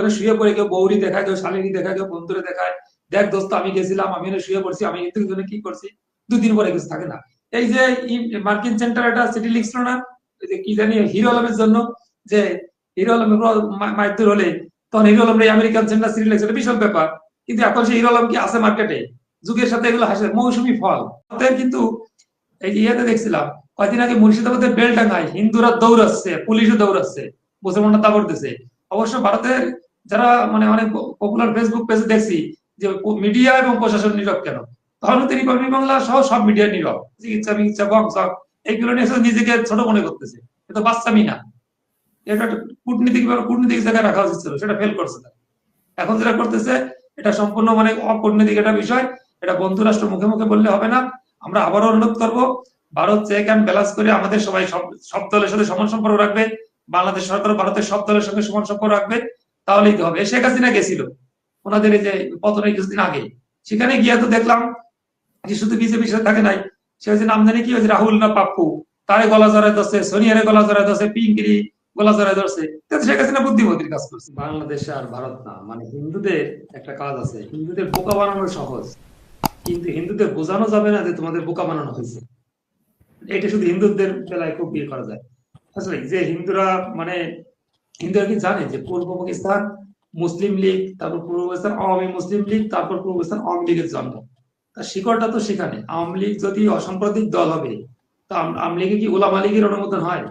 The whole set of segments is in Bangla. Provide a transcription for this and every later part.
ওরা শুয়ে পড়ে, কেউ বৌরি দেখায়, কেউ শালিনী দেখায়, কেউ বন্ধুরে দেখায়। দেখ দোস্ত, আমি গেছিলাম, আমি শুয়ে পড়ছি, আমি কিন্তু কি করছি? দুদিন পরে কিছু থাকে না। এই যে মার্কিন সেন্টার একটা সিটি লিখছিল না যে কি জানি, হিরো আলমের জন্য, যে হিরো আলমের মাইদুর হলে, তখন Hero Alam American centre city লিখছে এটা বিশাল ব্যাপার। কিন্তু এখন সেই হিরো আলম কি আছে মার্কেটে? যুগের সাথে এগুলো হাসে, মৌসুমি ফল। কিন্তু এই ইয়েতে দেখছিলাম, কয়দিন আগে মুর্শিদাবাদের বেলডাঙ্গায় হিন্দুরা দৌড়াচ্ছে, পুলিশও দৌড়াচ্ছে, মুসলমানরা দাবর দিছে। অবশ্য ভারতের যারা মানে অনেক পপুলার ফেসবুক পেজে দেখছি যে মিডিয়া এবং প্রশাসন নীরব কেন? তখন তো রিপাবলিক বাংলা সহ সব মিডিয়া নীরব। চিকিৎসা মিকিৎসা বংশ এইগুলো নিয়ে নিজেকে ছোট মনে করতেছে। এটা বাচ্চামি না। এটা কূটনীতিক কূটনীতিক জায়গায় রাখা উচিত ছিল, সেটা ফেল করছে তারা। এখন যেটা করতেছে, এটা সম্পূর্ণ মানে অকূটনীতিক একটা বিষয়। এটা বন্ধু রাষ্ট্র মুখে মুখে বললে হবে না। আমরা আবারও অনুরোধ করব, ভারত চেক অ্যান্ড ব্যালেন্স করে আমাদের সবাই সব সব দলের সাথে সমান সম্পর্ক রাখবে। বাংলাদেশ সরকার ভারতের সব দলের সঙ্গে সমান সম্পর্ক রাখবে তাহলেই তো হবে? শেখ হাসিনা গেছিল। ওনাদের এই যে পতনের কিছুদিন আগে। সেখানে গিয়ে তো দেখলাম যে শুধু বিজেপির সাথে থাকে নাই সে হচ্ছে নাম জানি কি হয়েছে? রাহুল না পাপ্পু? তারে গলা জড়ায় ধরছে, সোনিয়ারে গলা জড়ায় ধরছে, পিঙ্কিরি গলা জড়ায় ধরছে। শেখ হাসিনা বুদ্ধিমতির কাজ করছে। বাংলাদেশ আর ভারত না। মানে হিন্দুদের একটা কাজ আছে। হিন্দুদের বোকা বানানো সহজ। কিন্তু হিন্দুদের বোঝানো যাবে না যে তোমাদের বোকা বানানো হয়েছে। এটা শুধু হিন্দুদের বেলায় খুব বিয়ে করা যায়। আসলে যে হিন্দুরা মানে হিন্দুরা কি জানে যে পূর্ব পাকিস্তান মুসলিম লীগ, তারপর পূর্ব পাকিস্তান আওয়ামী মুসলিম লীগ, তারপর পূর্ব পাকিস্তান আওয়ামী লীগের জন্ম। তার শিকড়টা তো সেখানে। আওয়ামী লীগ যদি অসাম্প্রদায়িক দল হবে, তা আওয়ামী লীগে কি ওলামা লীগের অনুমোদন হয়?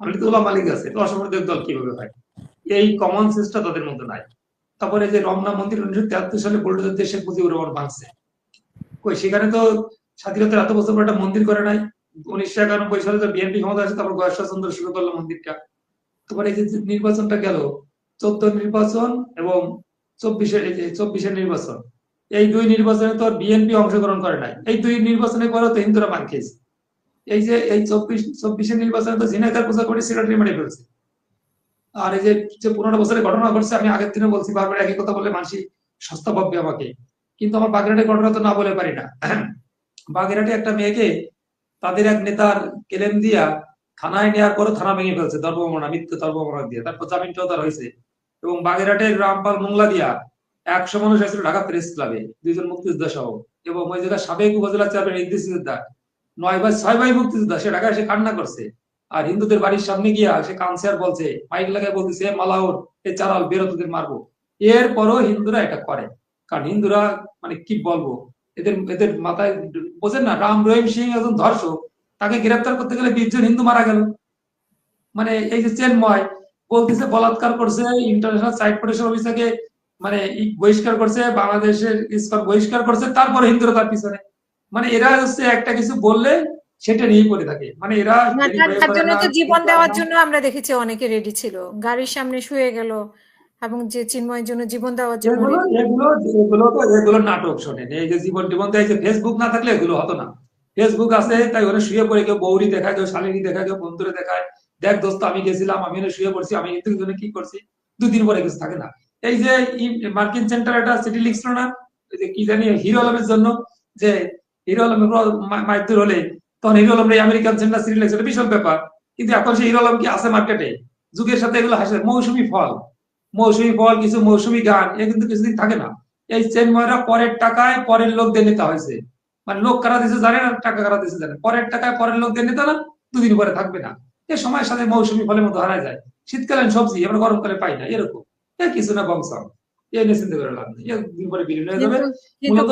আওয়ামী লীগ তো ওলামা লীগ আছে, তো অসাম্প্রদায়িক দল কীভাবে হয়? এই কমন সেন্সটা তাদের মধ্যে নাই। তারপরে যে রমনা মন্দির উনিশশো তেহাত্তর সালে বুলডোজার দিয়ে শেখ মুজিবুর রহমান ভাঙছে। সেখানে তো স্বাধীনতার এত বছর পর একটা মন্দির করে নাই? উনিশশো একানব্বই সালে তো বিএনপি ক্ষমতা তারপর গয়েশ্বর চন্দ্র মন্দিরটা। এই যে নির্বাচনটা গেল, চোদ্দ নির্বাচন এবং চব্বিশের এই যে চব্বিশের নির্বাচন, এই দুই নির্বাচনে তো বিএনপি অংশগ্রহণ করে নাই। এই দুই নির্বাচনের পরেও তো হিন্দুরা খেয়েছে। এই যে এই চব্বিশ, চব্বিশের নির্বাচনে তো ঝিনাইদার পূজা করে সেক্রেটারি মেরে ফেলছে। আর এই যে পনেরো বছরের ঘটনা ঘটছে, আমি আগের দিনে বলছি, বারবার একই কথা বলে মানসি সস্তা ভাববে আমাকে। কিন্তু আমার বাগেরহাটের ঘটনা তো না বলে পারি না। বাগেরহাটে একটা মেয়েকে তাদের এক নেতার কেলেম দিয়া থানায় নেওয়ার পরে থানা ভেঙে ফেলছে ধর্মমনা মিথ্যে ধর্মমনা দিয়ে। তারপর জামিনটাও তার হয়েছে। এবং বাগেরহাটের রামপাল মোংলা দিয়া একশো মানুষ হয়েছিল ঢাকা প্রেস ক্লাবে, দুইজন মুক্তিযোদ্ধা সহ। এবং ওই জায়গায় সাবেক উপজেলা চেয়ারম্যান ইদ্রিস যোদ্ধা নয় ভাই ছয় ভাই মুক্তিযোদ্ধা, সে ঢাকায় সে কান্না করছে। আর হিন্দুদের বাড়ির সামনে গিয়া সে কাউন্সিলর বলছে, মাইক লাগায় বলতেছে, "এ মালাউর, এ চালাল, বেরো তোদের মারবো। এরপরও হিন্দুরা এটা করে। কারণ হিন্দুরা মানে কি বলব, এদের এদের মাথায় বোঝেন না রাম রহিম সিং একজন ধর্ষক তাকে গ্রেফতার করতে গেলে বিশজন হিন্দু মারা গেল। মানে এই যে চেন্ময় বলতেছে বলাৎকার করছে ইন্টারন্যাশনাল সাইট প্রোটেকশন অফিসারকে মানে বহিষ্কার করছে বাংলাদেশের ইস্কন বহিষ্কার করছে তারপরে হিন্দুরা তার পিছনে। মানে এরা হচ্ছে একটা কিছু বললে সেটা নিয়ে পড়ে থাকে। মানে এরা জীবন দেওয়ার জন্য আমরা দেখেছি অনেকে রেডি ছিল। গাড়ির সামনে শুয়ে গেল এবং যে চিন্ময়ের জন্য জীবন দেওয়ার জন্য এগুলো এগুলো তো এগুলো নাটক শোনেন এই যে জীবন টিবন এই যে ফেসবুক না থাকলে এগুলো হতো না। ফেসবুক আছে তাই ওরা শুয়ে পড়ে কেউ বৌরি দেখায় কেউ শালিনী দেখায় কেউ বন্ধুরে দেখায়। দেখ দোস্ত আমি গেছিলাম আমি এনে শুয়ে পড়ছি আমি কিন্তু জন্য কি করছি? দুদিন পরে কিছু থাকে না। এই যে মার্কিন সেন্টার একটা সিটি লিখছিল না যে কি জানি হিরো আলমের জন্য যে হিরো আলমের মাইদুর হলে তখন Hero Alam American centre city লিখছে বিশাল ব্যাপার। কিন্তু এখন সেই হিরো আলম কি আছে মার্কেটে যুগের সাথে এগুলো হাসে মৌসুমি ফল। মৌসুমি ফল কিছু মৌসুমি গান এ কিন্তু কিছুদিন থাকে না। এই চেন্ময়রা পরের টাকায় পরের লোকদের নেতা হয়েছে। মানে লোক কারা দিছে জানে না টাকা কারা দিছে জানে পরের টাকায় পরের লোকদের নেতা না দুদিন পরে থাকবে না। এ সময়ের সাথে মৌসুমি ফলের মতো হারা যায়। শীতকালীন সবজি আমরা গরমকালে পাই না এরকম। এ কিছু না বংশ। এ নিয়ে চিন্তা করে লাভ নেই। এ দিন পরে বিলীন হয়ে যাবে।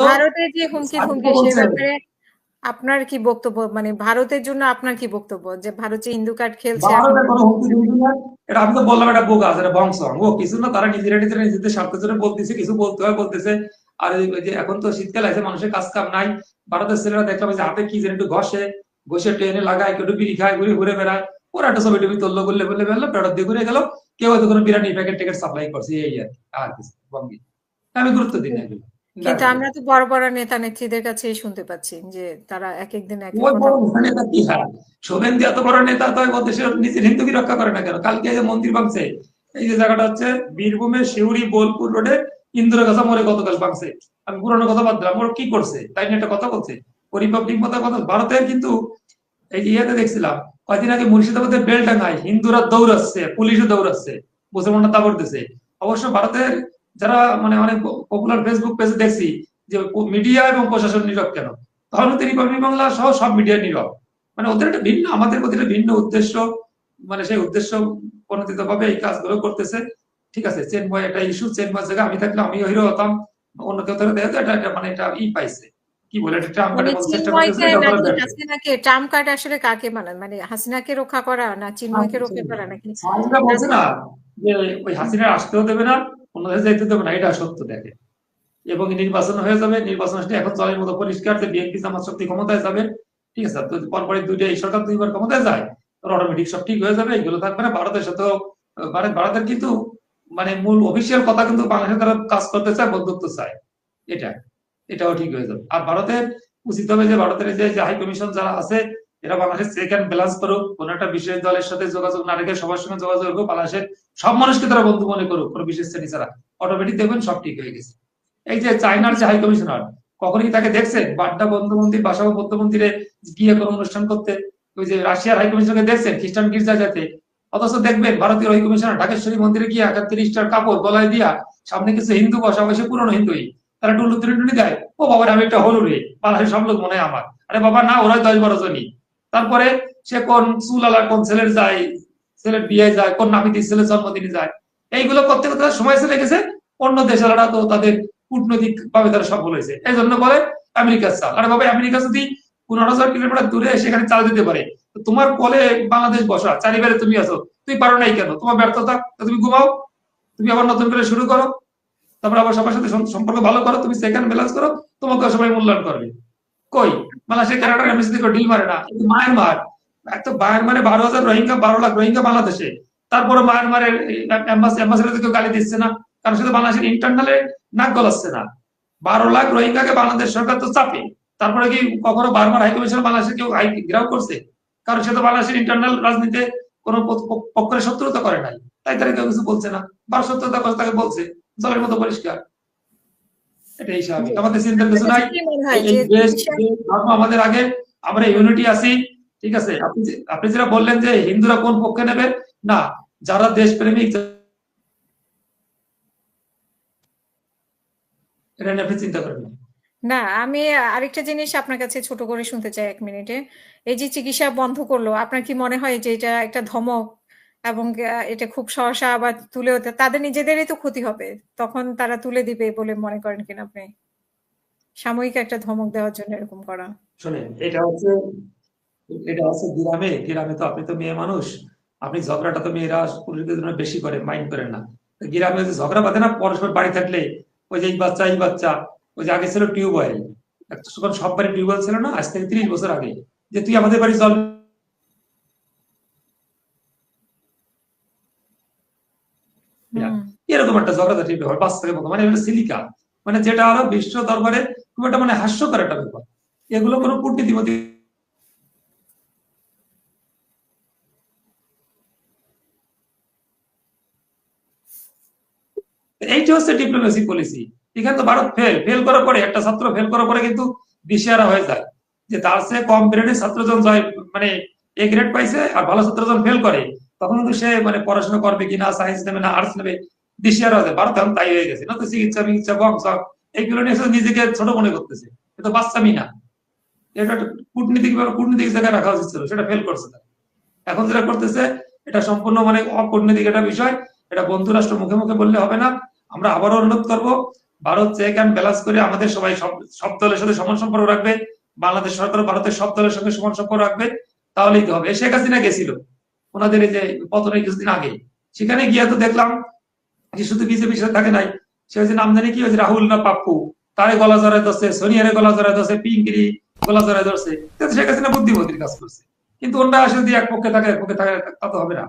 ভারতের যে হুমকি ধুমকি সে ব্যাপারে আপনার কি বক্তব্য মানে ভারতের জন্য আপনার কি বক্তব্য? যে ভারত যে হিন্দু কার্ড খেলছে এটা আমি তো বললাম এটা বংশ ও কিছু না তারা নিজেরা নিজেরা নিজেদের স্বার্থের জন্য বলতেছে কিছু বলতে হয় বলতেছে। আর যে এখন তো শীতকাল আছে মানুষের কাজ কাম নাই। ভারতের ছেলেরা দেখলাম যে হাতে কি যেন একটু ঘষে ঘষে ট্রেনে লাগায় একটু বিড়ি খায় ঘুরে ঘুরে বেড়ায়। ওরা একটা ছবি টবি তুললো বললে বললে বেরলো পেটর দিয়ে ঘুরে গেল। কেউ হয়তো কোনো বিরিয়ানি প্যাকেট ট্যাকেট সাপ্লাই করছে এই আর কি, আর কিছু বঙ্গে। আমি গুরুত্ব দিই না এগুলো। কিন্তু আমরা তো বড় বড় নেতা নেত্রীদের কাছে শুনতে পাচ্ছি যে তারা এক এক দিন এক শোভেন্দু এত বড় নেতা তো দেশের নিজের হিন্দুকে রক্ষা করে না কেন? কালকে এই যে মন্দির ভাঙছে এই যে জায়গাটা হচ্ছে বীরভূমের শিউরি বোলপুর রোডে ইন্দিরা গাছা মরে গতকাল ভাঙছে আমি পুরোনো কথা বাদ দিলাম ওর কি করছে? তাই নিয়ে একটা কথা বলছে। রিপাবলিক মতো কথা ভারতের কিন্তু এই ইয়েতে দেখছিলাম কয়দিন আগে মুর্শিদাবাদের বেলডাঙ্গায় হিন্দুরা দৌড়াচ্ছে পুলিশও দৌড়াচ্ছে মুসলমানরা দাবর দিছে। অবশ্য ভারতের যারা মানে অনেক পপুলার ফেসবুক পেজে দেখছি যে মিডিয়া এবং প্রশাসন নীরব কেন? তখন রিপাবলিক বাংলা সহ সব মিডিয়া নীরব। মানে ওদের একটা ভিন্ন আমাদের প্রতি একটা ভিন্ন উদ্দেশ্য মানে সেই উদ্দেশ্য প্রণোদিত ভাবে এই কাজগুলো করতেছে। ঠিক আছে চেন্ময় একটা ইস্যু চেন্ময় জায়গায় আমি থাকলে আমি হিরো হতাম অন্য কেউ থাকলে দেখা যায় এটা মানে এটা ই পাইছে। কি বলে এটা ট্রাম্প মানে কার্ডের ট্রাম্প কার্ড আসলে কাকে মানান মানে হাসিনাকে রক্ষা করা না চিন্ময়কে রক্ষা করা নাকি? না যে ওই হাসিনা আসতেও দেবে না অন্য দেশে দেবে না, এটা সত্য দেখে। এবং নির্বাচন হয়ে যাবে, নির্বাচন এখন জলের মতো পরিষ্কার যে বিএনপি জামাত শক্তি ক্ষমতায় যাবে। ঠিক আছে, তো দুইটা এই সরকার দুইবার ক্ষমতায় যায় অটোমেটিক সব ঠিক হয়ে যাবে, এগুলো থাকবে না। ভারতের সাথেও ভারতের কিন্তু মানে মূল অফিসিয়াল কথা কিন্তু বাংলাদেশে তারা কাজ করতে চায়, বন্ধুত্ব চায়। এটা, এটাও ঠিক হয়ে যাবে। আর ভারতের, উচিত হবে যে ভারতের যে হাই কমিশন যারা আছে এরা বাংলাদেশ চেক ব্যালেন্স করুক, কোন একটা বিশেষ দলের সাথে যোগাযোগ না রেখে সবার সঙ্গে যোগাযোগ করুক, বাংলাদেশের সব মানুষকে তারা বন্ধু মনে করুক, কোনো বিশেষ শ্রেণি ছাড়া। অটোমেটিক দেখবেন সব ঠিক হয়ে গেছে। এই যে চায়নার যে হাই কমিশনার তাকে দেখছেন? বাড্ডা বন্ধুমন্দির বাসা বৌদ্ধমন্দিরে গিয়ে কোনো অনুষ্ঠান করতে? ওই যে রাশিয়ার হাই কমিশনারকে দেখছেন? খ্রিস্টান গির্জা যাতে। অথচ দেখবেন ভারতীয় হাই কমিশনার ঢাকেশ্বরী মন্দিরে গিয়ে একত্রিশটার কাপড় গলায় দিয়া সামনে কিছু হিন্দু বসা বসে পুরনো হিন্দুই, তারা টুলু টুনি দেয়, ও বাবা, আমি একটা হলু রে, বাংলাদেশের সব লোক মনে হয় আমার। আরে বাবা, না ওরা দশ বারো জনই। তারপরে সে কোন চুলালা কোন ছেলের যায়, ছেলের বিয়ে যায়, কোন নাপিতি ছেলের জন্মদিনে যায়, এইগুলো করতে করতে সময় চলে গেছে। অন্য দেশেরা তো তাদের কূটনৈতিক ভাবে তারা সফল হয়েছে। এই জন্য বলে আমেরিকার চাল। আরে বাবা, আমেরিকা যদি পনেরো হাজার কিলোমিটার দূরে সেখানে চাল দিতে পারে তোমার কলে বাংলাদেশ বসা চারিবারে তুমি আছো, তুমি পারো নাই কেন? তোমার ব্যর্থতা তুমি ঘুমাও, তুমি আবার নতুন করে শুরু করো, তারপর আবার সবার সাথে সম্পর্ক ভালো করো, তুমি সেকেন্ড ব্যালেন্স করো তোমাকে সবাই মূল্যায়ন করবে। কই? বাংলাদেশের কানাডার এমএসি থেকে ডিল মারে না। মায়ানমার একটা মায়ানমারে বারো হাজার রোহিঙ্গা, বারো লাখ রোহিঙ্গা বাংলাদেশে। তারপরে মায়ানমারের অ্যাম্বাসিডার কেউ গালি দিচ্ছে না। কারণ শুধু বাংলাদেশের ইন্টারনালে নাক গলাচ্ছে না। বারো লাখ রোহিঙ্গাকে বাংলাদেশ সরকার তো চাপে। তারপরে কি কখনো বারবার হাইকমিশন বাংলাদেশে কেউ ঘেরাও করছে? কারণ সে তো বাংলাদেশের ইন্টারনাল রাজনীতিতে কোনো পক্ষের শত্রুতা করে নাই। তাই তারা কেউ কিছু বলছে না। বা শত্রুতা তাকে বলছে। জলের মতো পরিষ্কার। এটাই স্বাভাবিক। আমাদের চিন্তার কিছু নাই। আমাদের আগে আমরা ইউনিটি আছি ঠিক আছে? আপনি আপনি যেটা বললেন যে হিন্দুরা কোন পক্ষে নেবে? না যারা দেশপ্রেমিক এটা নিয়ে আপনি চিন্তা করেন না। না আমি আরেকটা জিনিস আপনার কাছে ছোট করে শুনতে চাই এক মিনিটে। এই যে চিকিৎসা বন্ধ করল আপনার কি মনে হয় যে এটা একটা ধমক? এবং এটা খুব সহসা আবার তুলে হতে তাদের নিজেদেরই তো ক্ষতি হবে। তখন তারা তুলে দিবে বলে মনে করেন কিনা আপনি? সাময়িক একটা ধমক দেওয়ার জন্য এরকম করা। শোনেন, এটা হচ্ছে এটা হচ্ছে গ্রামে গ্রামে তো আপনি তো মেয়ে মানুষ। আপনি ঝগড়াটা তো মেয়েরা পুরুষদের জন্য বেশি করে মাইন্ড করেন না। গ্রামে যে ঝগড়া বাঁধে না, পরস্পর বাড়ি থাকলে ওই যে এই বাচ্চা এই বাচ্চা, ওই যে আগে ছিল টিউবওয়েল। সব বাড়ি ছিল না, আজ থেকে ত্রিশ বছর আগে। যে তুই আমাদের বাড়ি জল বাচ্চাদের মতো মানে সিলিকা। মানে যেটা আরও বিশ্ব দরবারে খুব একটা মানে হাস্যকর একটা ব্যাপার। এগুলো কোনো এইটা হচ্ছে ডিপ্লোমেসি পলিসি এখানে তো ভারত ফেল ফেল করার পরে, একটা ছাত্র ফেল করার পরে কিন্তু দিশেহারা হয়ে যায়। যে তার চেয়ে কম গ্রেডের ছাত্রজন মানে এ গ্রেড পাইছে আর ভালো ছাত্রজন ফেল করে, তখন কিন্তু সে মানে পড়াশোনা করবে কিনা সায়েন্স নেবে না আর্টস নেবে এখন তাই হয়ে গেছে। না তো চিকিৎসা মিকিৎসা বংশ এইগুলো নিয়ে নিজেকে ছোট মনে করতেছে। এটা বাচ্চামি না। এটা কূটনীতিক কূটনীতিক জায়গায় রাখা উচিত ছিল, সেটা ফেল করছে তারা। এখন যেটা করতেছে, এটা সম্পূর্ণ মানে অকূটনীতিক একটা বিষয়। এটা বন্ধু রাষ্ট্র মুখে মুখে বললে হবে না। আমরা আবারও অনুরোধ করব, ভারত চেক অ্যান্ড ব্যালেন্স করে আমাদের সবাই সব সব দলের সাথে সমান সম্পর্ক রাখবে। বাংলাদেশ সরকার ভারতের সব দলের সঙ্গে সমান সম্পর্ক রাখবে। তাহলেই তো হবে। শেখ হাসিনা গেছিল। ওনাদের এই যে পতনের কিছুদিন আগে। সেখানে গিয়ে তো দেখলাম যে শুধু বিজেপির সাথে থাকে নাই, সে হচ্ছে নাম জানি কি হয়েছে, রাহুল না পাপ্পু? তারে গলা জড়ায় ধরছে, সোনিয়ারে গলা জড়ায় ধরছে, পিঙ্কিরি গলা জড়ায় ধরছে। সে শেখ হাসিনা বুদ্ধিমতির কাজ করছে। কিন্তু অন্য আসলে যদি এক পক্ষে থাকে, এক পক্ষে থাকে তা তো হবে না।